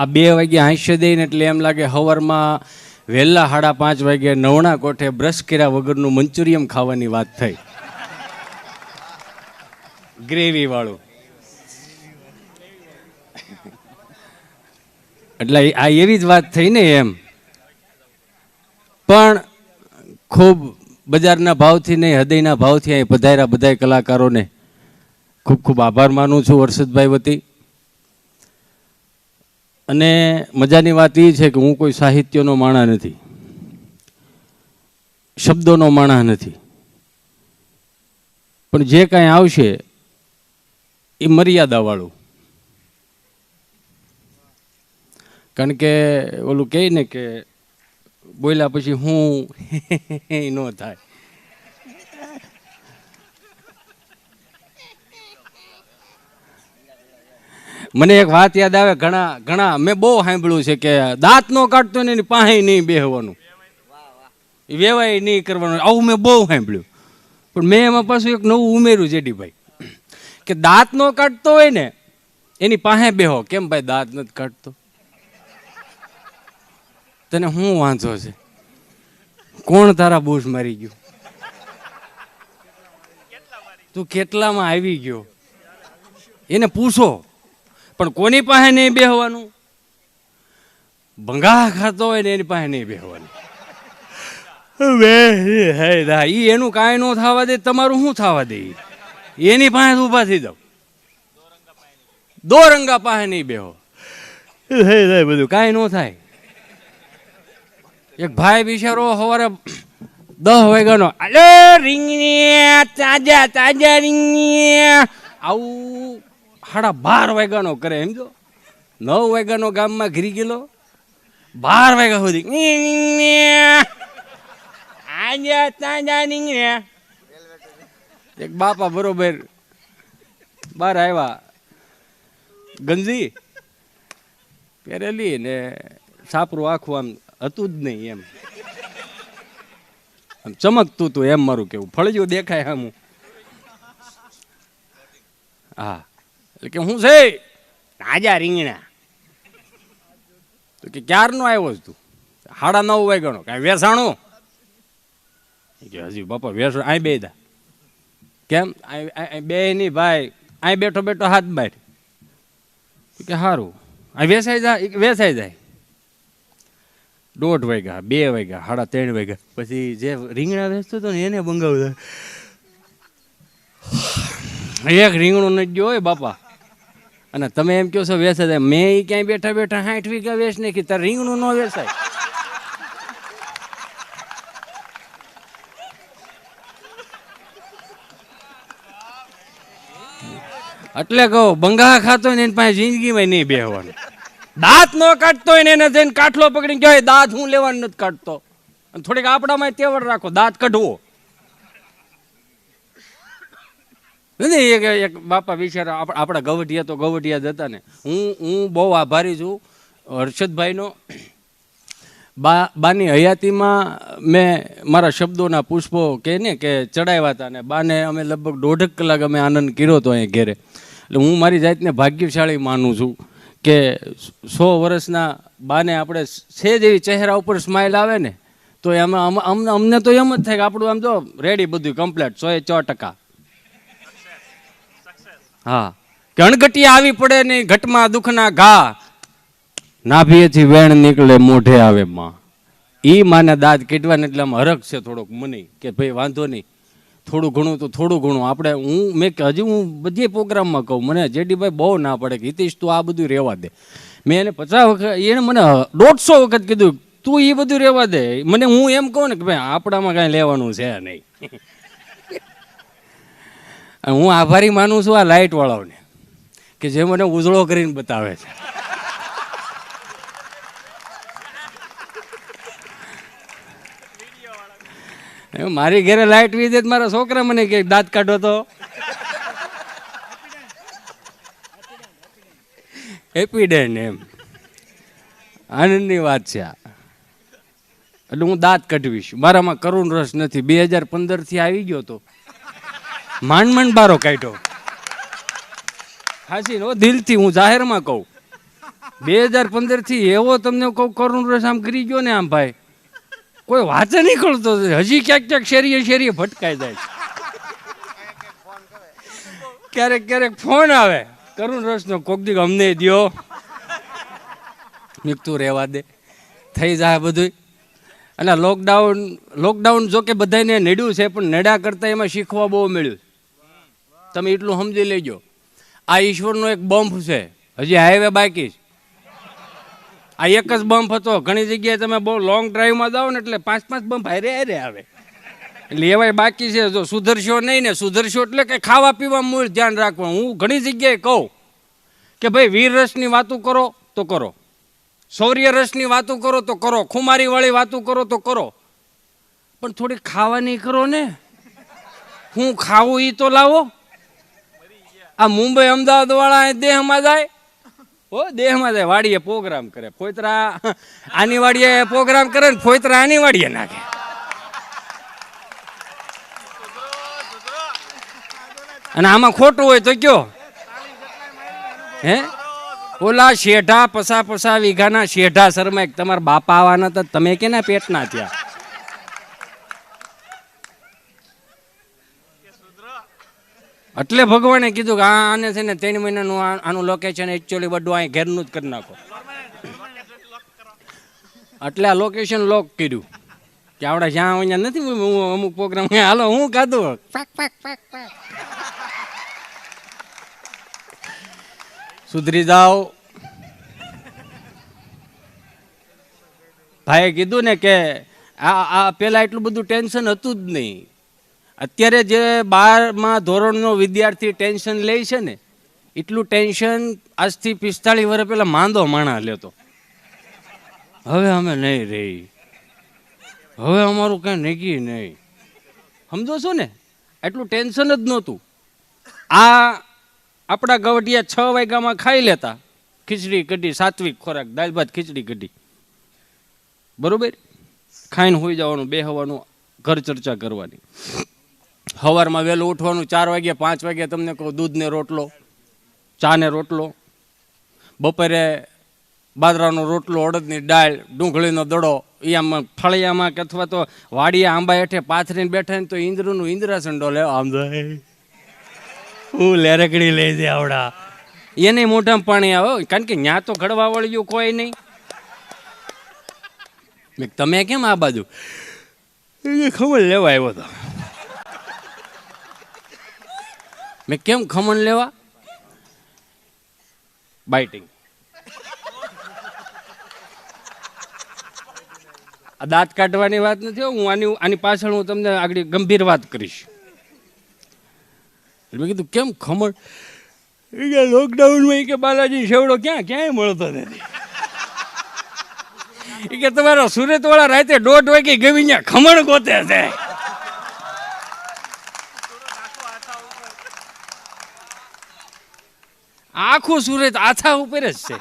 આ બે વાગે હાંસ્ય દઈને એટલે એમ લાગે હવારમાં વહેલા સાડા પાંચ વાગે નવણા કોઠે બ્રશ કર્યા વગરનું મંચુરિયમ ખાવાની વાત થઈ. ગ્રેવી વાળું. એટલે આ એવી જ વાત થઈ ને એમ. પણ ખૂબ બજારના ભાવથી નહીં, હૃદયના ભાવથી અહીં પધાર્યા બધા કલાકારોને ખૂબ ખૂબ આભાર માનું છું, હર્ષદભાઈ વતી. અને મજાની વાત એ છે કે હું કોઈ સાહિત્યનો માણા નથી. શબ્દોનો માણા નથી. પણ જે કાંઈ આવશે એ મર્યાદાવાળું. કારણ કે ઓલું કહે ને કે બોલ્યા પછી હું ન થાય. મને એક વાત યાદ આવે, ઘણા ઘણા, મેં બહુ સાંભળ્યું છે કે દાંત નો કાઢતો ને એની પાસે નહીં બેહવાનું. વેવાય નહીં કરવાનું. આવું મેં બહુ સાંભળ્યું. પણ મેં એમાં પાછું એક નવું ઉમેર્યું, જેડીભાઈ, કે દાંત નો કાઢતો હોય ને, એની પાસે બેહો. કેમ ભાઈ દાંત નથી કાઢતો? તને શું વાંધો છે? કોણ તારા બૂશ મારી ગયું? તું કેટલામાં આવી ગયો? એને પૂછો. પણ કોની પાસે નહીં બેહવાનું? ભંગા ખાતો હોય ને એની પાસે નહીં બેહવાનું. ઈ એનું કાંઈ ન થવા દે, તમારું શું થવા દે? એની પાસે ઊભા થઈ જાઓ. દો રંગા પાસે નહીં બેહો. દાય બધું કાંઈ ન થાય. એક ભાઈ બિચારો સવારે દસ વાગ્યાનો અલે રીંગણી તાજા તાજા રીંગણી આવું સાડા બાર વાગ્યાનો કરે, સમજો? નવ વાગ્યાનો ગામમાં ઘરી ગયેલો. બાર વાગ્યા સુધી એક બાપા બરોબર બાર આવ્યા. ગંજી, પહેરેલી ને સાપરું આખું આમ હતું જ નહીં એમ. આમ ચમકતું હતું એમ મારું કેવું. ફળજ્યું દેખાય આમ હા. એટલે કે હું છે? તાજા રીંગણા. તો કે ક્યારનો આવ્યો છે તું? સાડા નવ વાગ્યાનો. કાંઈ વેસાણું? કે હજી બાપા વેસણ અહીં બે દા. કેમ? બે નહીં ભાઈ. અહીં બેઠો બેઠો હાથ બાર. કે સારું અહીં વેસાઈ જાય વેસાઈ જાય. દોઢ વાગ્યા બે વાગ્યા સાડા ત્રણ વાગ્યા. પછી જે રીંગણા વેચતો હતો ને એને બંગાવતા એક રીંગણું નથી ગયો હોય બાપા. અને તમે એમ કહો છો, વેસે મેં એ ક્યાંય બેઠા બેઠા સાઠ વીઘા વેચ નાખી, તાર રીંગણું ન વેચાય એટલે કહો, બંગા ખાતો ને એની પાસે જિંદગીમાં નહીં બેહવાનું. દાંત ન કાઢતો હોય ને એને જઈને કાઠલો પકડીને કહેવાય દાંત હું લેવાનું નથી કાઢતો. થોડીક આપણામાં તેવડ રાખો, દાંત કાઢવો. નથી એક એક બાપા બિચારા આપ- આપણા ગવટિયા તો ગવટિયા જ હતા ને. હું હું બહુ આભારી છું હર્ષદભાઈનો. બા બાની હયાતીમાં મેં મારા શબ્દોના પુષ્પો કે ને કે ચડાવ્યા હતા ને, બાને અમે લગભગ દોઢ કલાક અમે આનંદ કર્યો હતો અહીંયા ઘેરે. એટલે હું મારી જાતને ભાગ્યશાળી માનું છું કે સો વર્ષના બાને આપણે સેજ એવી ચહેરા ઉપર સ્માઇલ આવે ને, તો એમાં અમ- અમને અમને તો એમ જ થાય કે આપણું આમ તો રેડી બધું કમ્પ્લેટ સો એ ચો ટકા. હા. કે અણઘટિયા આવી પડે ને ઘટમાં દુઃખના ઘા. નાભીએથી વેણ નીકળે, મોઢે આવે માં. ઈ માને દાદ કેટવાને એટલે આમ હરખ છે થોડોક મને, કે ભાઈ વાંધો નહીં. થોડું ઘણું તો થોડું ઘણું. આપણે હું, મેં હજી હું બધી પ્રોગ્રામમાં કહું, મને જેડીભાઈ બહુ ના પડે, કે હિતેશ તું આ બધું રહેવા દે. મેં એને પચાસ વખત, એને મને દોઢસો વખત કીધું, તું એ બધું રહેવા દે. મને હું એમ કહું ને કે ભાઈ, આપણામાં કાંઈ લેવાનું છે નહીં. હું આભારી માનું છું આ લાઇટ વાળાઓને, કે જે મને ઉજળો કરીને બતાવે છે. મારી ઘરે લાઇટ વીજે મારા છોકરા મને કે, દાંત કાઢો તો. એપીડેન એમ. આનંદની વાત છે આ. એટલે હું દાંત કઢવીશ. મારામાં કરુણ રસ નથી. બે હજાર પંદરથી આવી ગયો તો માંડ માંડ બારો કાઢ્યો. હાજી નો દિલથી હું જાહેરમાં કહું. બે હજાર પંદરથી એવો તમને કહું, કરુણ રસ આમ કરી ગયો ને આમ ભાઈ. કોઈ વાત નીકળતો હજી ક્યાંક ક્યાંક શેરીએ શેરીએ ભટકાઈ જાય ક્યારેક ક્યારેક ફોન આવે. કરુણ રસનો કોક દીક અમને દ્યો. નીકતું રહેવા દે. થઈ જાય બધું અને લોકડાઉન લોકડાઉન જો કે બધાને નડ્યું છે, પણ નડ્યા કરતાં એમાં શીખવા બહુ મળ્યું તમે એટલું સમજી લેજો. આ ઈશ્વરનો એક બમ્પ છે. હજી હાઈવે બાકી છે. આ એક જ બમ્પ હતો. ઘણી જગ્યાએ તમે બહુ લોંગ ડ્રાઈવમાં જાઓ ને એટલે પાંચ પાંચ બમ્પ હારે હારે આવે. એટલે એવાય બાકી છે. જો સુધરશો નહીં ને, સુધરશો એટલે કે ખાવા પીવા મૂળ ધ્યાન રાખવાનું. હું ઘણી જગ્યાએ કહું કે ભાઈ વીર રસની વાતો કરો તો કરો. શૌર્ય રસની વાતો કરો તો કરો. ખુમારી વાળી વાતો કરો તો કરો. પણ થોડી ખાવાની કરો ને. હું ખાવું એ તો લાવો. આ મુંબઈ અમદાવાદ વાળા દેહમાં જાય? ઓ દેહમાં જાય. વાડીએ પ્રોગ્રામ કરે. ફોતરા આની વાડીએ પ્રોગ્રામ કરે ને ફોતરા આની વાડીએ નાખે. અને આમાં ખોટું હોય તો કયો? હે? ઓલા શેઢા પસા પસા વીઘાના શેઢા શર્મા એક તમારા બાપા આવવાના તો તમે કેના પેટના થયા? એટલે ભગવાને કીધું કે આ આને છે ને ત્રણ મહિનાનું આનું લોકેશન એકચ્યુઅલી બધું અહીં ઘેરનું જ કરી નાખો. એટલે આ લોકેશન લોક કર્યું. કે આપણે જ્યાં અહીંયા નથી હું અમુક પ્રોગ્રામ હાલો હું ખાધું પાક પાક પાક પાક. સુધરી જાઓ. ભાઈએ કીધું ને કે આ આ પહેલાં એટલું બધું ટેન્શન હતું જ નહીં. અત્યારે જે બારમાં ધોરણનો વિદ્યાર્થી ટેન્શન લે છે ને, એટલું ટેન્શન આજથી પિસ્તાળીસ વર્ષ પહેલાં માંદો માણા લેતો. હવે અમે નહીં રહી. હવે અમારું કાંઈ નીકળી નહીં. સમજો છો ને? એટલું ટેન્શન જ નહોતું. આ આપણા ગવટિયા છ વાગ્યામાં ખાઈ લેતા. ખીચડી કઢી, સાત્વિક ખોરાક, દાળ ભાત, ખીચડી કઢી. બરોબર? ખાઈને હોઈ જવાનું બે હવાનું ઘર ચર્ચા કરવાની. સવારમાં વહેલું ઉઠવાનું, ચાર વાગે પાંચ વાગે તમને કહું, દૂધને રોટલો, ચાને રોટલો, બપોરે બાજરાનો રોટલો, અડદની દાળ, ડુંગળીનો દડો એ આમ ફળિયામાં કે અથવા તો વાડીયા આંબા હેઠે પાથરીને બેઠા ને તો ઇન્દ્રનું ઇન્દ્રાસન ડોલે આમ જાય. હું લેરકડી લઈ દે આવડા. એને મોઢામાં પાણી આવે કારણ કે ન્યા તો ઘડવા વળ્યું કોઈ નહીં. તમે કેમ આ બાજુ? કે લેવા આવ્યો હતો મેં કેમ ખમણ લેવા? બાઇટિંગ આ દાંત કાઢવાની વાત નથી હો. આની આની પાછળ હું તમને આગળ ગંભીર વાત કરીશ. મેં કીધું, કેમ ખમણ? કે લોકડાઉનમાં કે બાલાજી શેવડો ક્યાં ક્યાંય મળતો નથી. કે તમારા સુરતવાળા રાતે દોઢ વાગે ગમી ખમણ ગોતે છે. આખું સુરત આથા ઉપર જ છે.